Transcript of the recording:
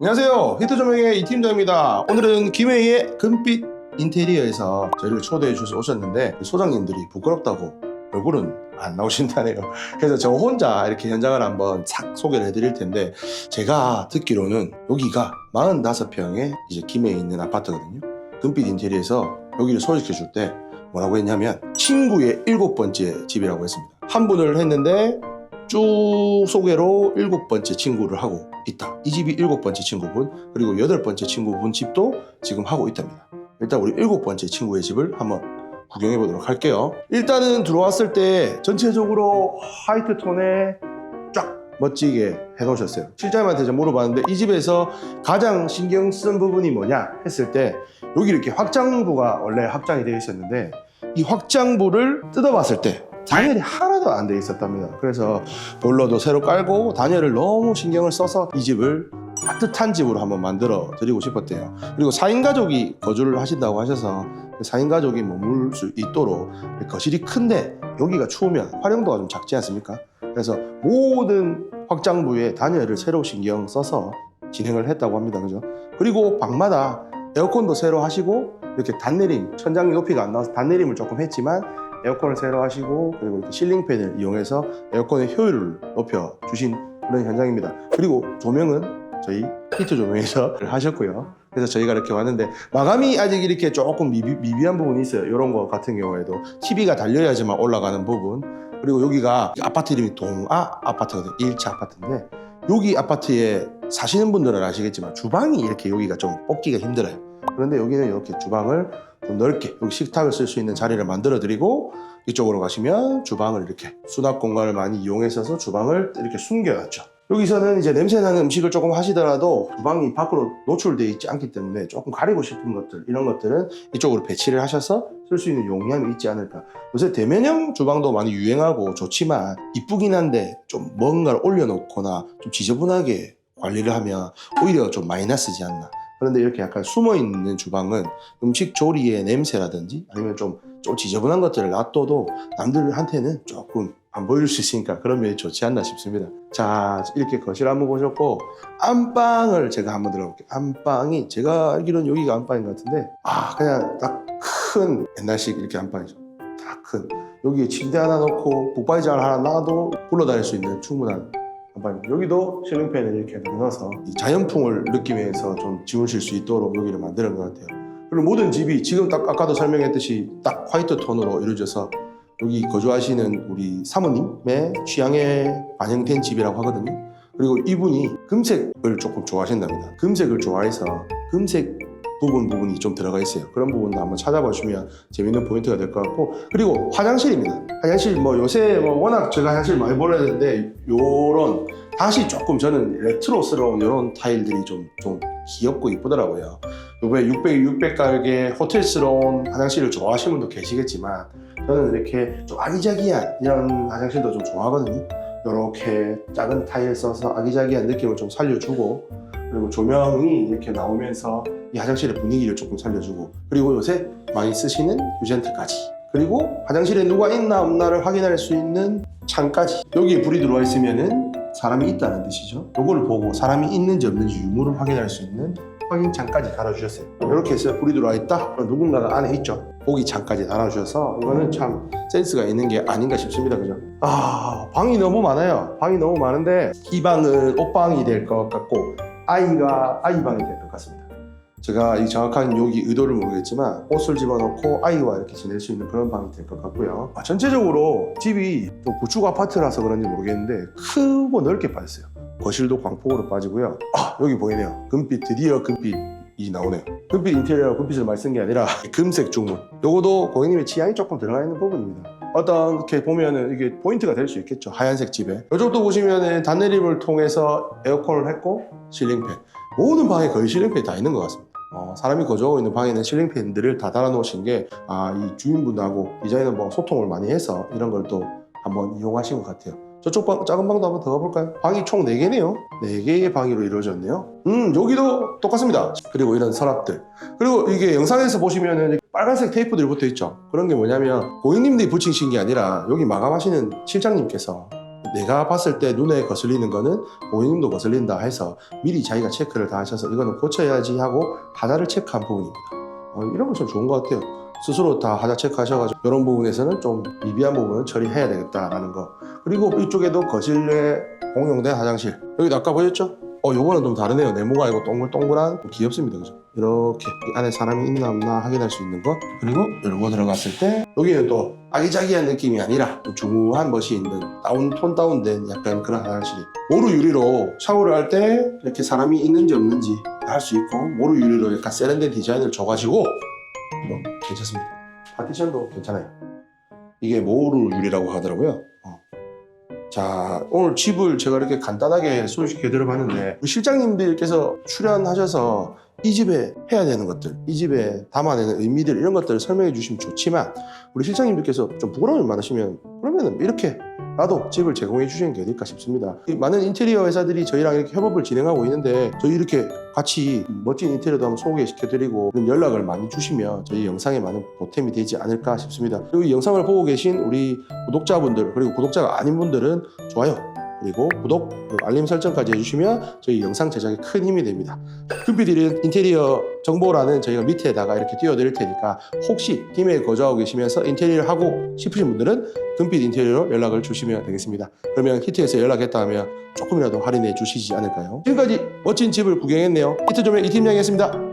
안녕하세요. 히트 조명의 이 팀장입니다. 오늘은 김해의 금빛 인테리어에서 저희를 초대해 주셔서 오셨는데 소장님들이 부끄럽다고 얼굴은 안 나오신다네요. 그래서 저 혼자 이렇게 현장을 한번 싹 소개를 해드릴 텐데 제가 듣기로는 여기가 45평의 이제 김해에 있는 아파트거든요. 금빛 인테리어에서 여기를 소개시켜 줄 때 뭐라고 했냐면 친구의 일곱 번째 집이라고 했습니다. 한 분을 했는데 쭉 소개로 일곱 번째 친구를 하고 있다. 이 집이 일곱 번째 친구분 그리고 여덟 번째 친구분 집도 지금 하고 있답니다. 일단 우리 일곱 번째 친구의 집을 한번 구경해 보도록 할게요. 일단은 들어왔을 때 전체적으로 화이트 톤에 쫙 멋지게 해놓으셨어요. 실장님한테 좀 물어봤는데 이 집에서 가장 신경 쓴 부분이 뭐냐 했을 때 여기 이렇게 확장부가 원래 확장이 되어 있었는데 이 확장부를 뜯어봤을 때 단열이 하나도 안 돼 있었답니다. 그래서 볼러도 새로 깔고 단열을 너무 신경을 써서 이 집을 따뜻한 집으로 한번 만들어 드리고 싶었대요. 그리고 4인 가족이 거주를 하신다고 하셔서 4인 가족이 머물 수 있도록 거실이 큰데 여기가 추우면 활용도가 좀 작지 않습니까? 그래서 모든 확장부에 단열을 새로 신경 써서 진행을 했다고 합니다. 그죠? 그리고 방마다 에어컨도 새로 하시고 이렇게 단내림, 천장 높이가 안 나와서 단내림을 조금 했지만 에어컨을 새로 하시고 그리고 이렇게 실링 팬을 이용해서 에어컨의 효율을 높여 주신 그런 현장입니다. 그리고 조명은 저희 히트 조명에서 하셨고요. 그래서 저희가 이렇게 왔는데 마감이 아직 이렇게 조금 미비, 미비 한 부분이 있어요. 이런 거 같은 경우에도 TV가 달려야지만 올라가는 부분. 그리고 여기가 아파트 이름이 동아 아파트거든요. 1차 아파트인데 여기 아파트에 사시는 분들은 아시겠지만 주방이 이렇게 여기가 좀 뽑기가 힘들어요. 그런데 여기는 이렇게 주방을 좀 넓게 여기 식탁을 쓸 수 있는 자리를 만들어 드리고 이쪽으로 가시면 주방을 이렇게 수납 공간을 많이 이용해서 주방을 이렇게 숨겨놨죠. 여기서는 이제 냄새나는 음식을 조금 하시더라도 주방이 밖으로 노출되어 있지 않기 때문에 조금 가리고 싶은 것들 이런 것들은 이쪽으로 배치를 하셔서 쓸 수 있는 용량이 있지 않을까. 요새 대면형 주방도 많이 유행하고 좋지만 이쁘긴 한데 좀 뭔가를 올려놓거나 좀 지저분하게 관리를 하면 오히려 좀 마이너스지 않나. 그런데 이렇게 약간 숨어 있는 주방은 음식 조리의 냄새라든지 아니면 좀, 좀 지저분한 것들을 놔둬도 남들한테는 조금 안 보일 수 있으니까 그런 면이 좋지 않나 싶습니다. 자, 이렇게 거실 한번 보셨고, 안방을 제가 한번 들어볼게요. 안방이 제가 알기로는 여기가 안방인 것 같은데, 아, 그냥 딱 큰 옛날식 이렇게 안방이죠. 딱 큰. 여기에 침대 하나 넣고 북바이장을 하나 놔도 굴러다닐 수 있는 충분한 안방입니다. 여기도 실링팬을 이렇게 넣어서 이 자연풍을 느끼면서 좀 주무실 수 있도록 여기를 만드는 것 같아요. 그리고 모든 집이 지금 딱 아까도 설명했듯이 딱 화이트 톤으로 이루어져서 여기 거주하시는 우리 사모님의 취향에 반영된 집이라고 하거든요. 그리고 이분이 금색을 조금 좋아하신답니다. 금색을 좋아해서 금색 부분 부분이 좀 들어가 있어요. 그런 부분도 한번 찾아봐 주면 재밌는 포인트가 될 것 같고 그리고 화장실입니다. 화장실 뭐 요새 뭐 워낙 제가 화장실 많이 보내는데 요런 다시 조금 저는 레트로스러운 이런 타일들이 좀, 좀 귀엽고 이쁘더라고요. 요번에 600, 600 가격의 호텔스러운 화장실을 좋아하시는 분도 계시겠지만 저는 이렇게 좀 아기자기한 이런 화장실도 좀 좋아하거든요. 이렇게 작은 타일 써서 아기자기한 느낌을 좀 살려주고 그리고 조명이 이렇게 나오면서 이 화장실의 분위기를 조금 살려주고 그리고 요새 많이 쓰시는 유젠트까지 그리고 화장실에 누가 있나 없나를 확인할 수 있는 창까지 여기에 불이 들어와 있으면은 사람이 있다는 뜻이죠. 요거를 보고 사람이 있는지 없는지 유무를 확인할 수 있는 확인 창까지 달아주셨어요. 이렇게 해서 불이 들어와 있다. 누군가가 안에 있죠. 보기 창까지 달아주셔서 이거는 참 센스가 있는 게 아닌가 싶습니다. 그죠? 아 방이 너무 많아요. 방이 너무 많은데 이 방은 옷방이 될 것 같고 아이가 아이 방이 될 것 같습니다. 제가 이 정확한 여기 의도를 모르겠지만 옷을 집어넣고 아이와 이렇게 지낼 수 있는 그런 방이 될 것 같고요. 아, 전체적으로 집이 좀 구축 아파트라서 그런지 모르겠는데 크고 넓게 빠졌어요. 거실도 광폭으로 빠지고요. 아 여기 보이네요. 금빛 드디어 금빛 이 나오네요. 금빛 인테리어 금빛을 많이 쓴 게 아니라 금색 중문. 요거도 고객님의 취향이 조금 들어가 있는 부분입니다. 어떻게 보면은 이게 포인트가 될 수 있겠죠. 하얀색 집에. 이쪽도 보시면은 단내림을 통해서 에어컨을 했고 실링팬. 모든 방에 거의 실링팬이 다 있는 것 같습니다. 어, 사람이 거주하고 있는 방에는 실링 팬들을 다 달아놓으신 게, 아, 이 주인분하고 디자이너분하고 소통을 많이 해서 이런 걸 또 한번 이용하신 것 같아요. 저쪽 방, 작은 방도 한번 더 가볼까요? 방이 총 4개네요. 4개의 방으로 이루어졌네요. 음, 여기도 똑같습니다. 그리고 이런 서랍들. 그리고 이게 영상에서 보시면은 빨간색 테이프들이 붙어 있죠. 그런 게 뭐냐면 고객님들이 붙이신 게 아니라 여기 마감하시는 실장님께서 내가 봤을 때 눈에 거슬리는 거는 고객님도 거슬린다 해서 미리 자기가 체크를 다 하셔서 이거는 고쳐야지 하고 하자를 체크한 부분입니다. 어, 이런 거 좀 좋은 것 같아요. 스스로 다 하자 체크하셔가지고 이런 부분에서는 좀 미비한 부분은 처리해야 되겠다라는 거. 그리고 이쪽에도 거실에 공용된 화장실. 여기 아까 보셨죠? 어, 요거는 좀 다르네요. 네모가 아니고 동글동글한 귀엽습니다. 그죠? 이렇게 이 안에 사람이 있나 없나 확인할 수 있는 거. 그리고 이러고 들어갔을 때 여기는 또 아기자기한 느낌이 아니라 좀 중후한 멋이 있는 다운 톤 다운된 약간 그런 화장실이 모루 유리로 샤워를 할 때 이렇게 사람이 있는지 없는지 할 수 있고 모루 유리로 약간 세련된 디자인을 줘가지고 뭐 괜찮습니다. 파티션도 괜찮아요. 이게 모루 유리라고 하더라고요. 어. 자 오늘 집을 제가 이렇게 간단하게 소개시켜 드려봤는데 우리 실장님들께서 출연하셔서 이 집에 해야 되는 것들, 이 집에 담아내는 의미들 이런 것들을 설명해 주시면 좋지만 우리 실장님들께서 좀 부끄러움이 많으시면 그러면 이렇게 나도 집을 제공해 주시는 게 어딜까 싶습니다. 이 많은 인테리어 회사들이 저희랑 이렇게 협업을 진행하고 있는데 저희 이렇게 같이 멋진 인테리어도 한번 소개시켜드리고 연락을 많이 주시면 저희 영상에 많은 보탬이 되지 않을까 싶습니다. 그리고 이 영상을 보고 계신 우리 구독자분들 그리고 구독자가 아닌 분들은 좋아요 그리고 구독 그리고 알림 설정까지 해주시면 저희 영상 제작에 큰 힘이 됩니다. 금빛 인테리어 정보란은 저희가 밑에다가 이렇게 띄워드릴 테니까 혹시 팀에 거주하고 계시면서 인테리어를 하고 싶으신 분들은 금빛 인테리어로 연락을 주시면 되겠습니다. 그러면 히트에서 연락했다 하면 조금이라도 할인해 주시지 않을까요? 지금까지 멋진 집을 구경했네요. 히트 조명 이 팀장이었습니다.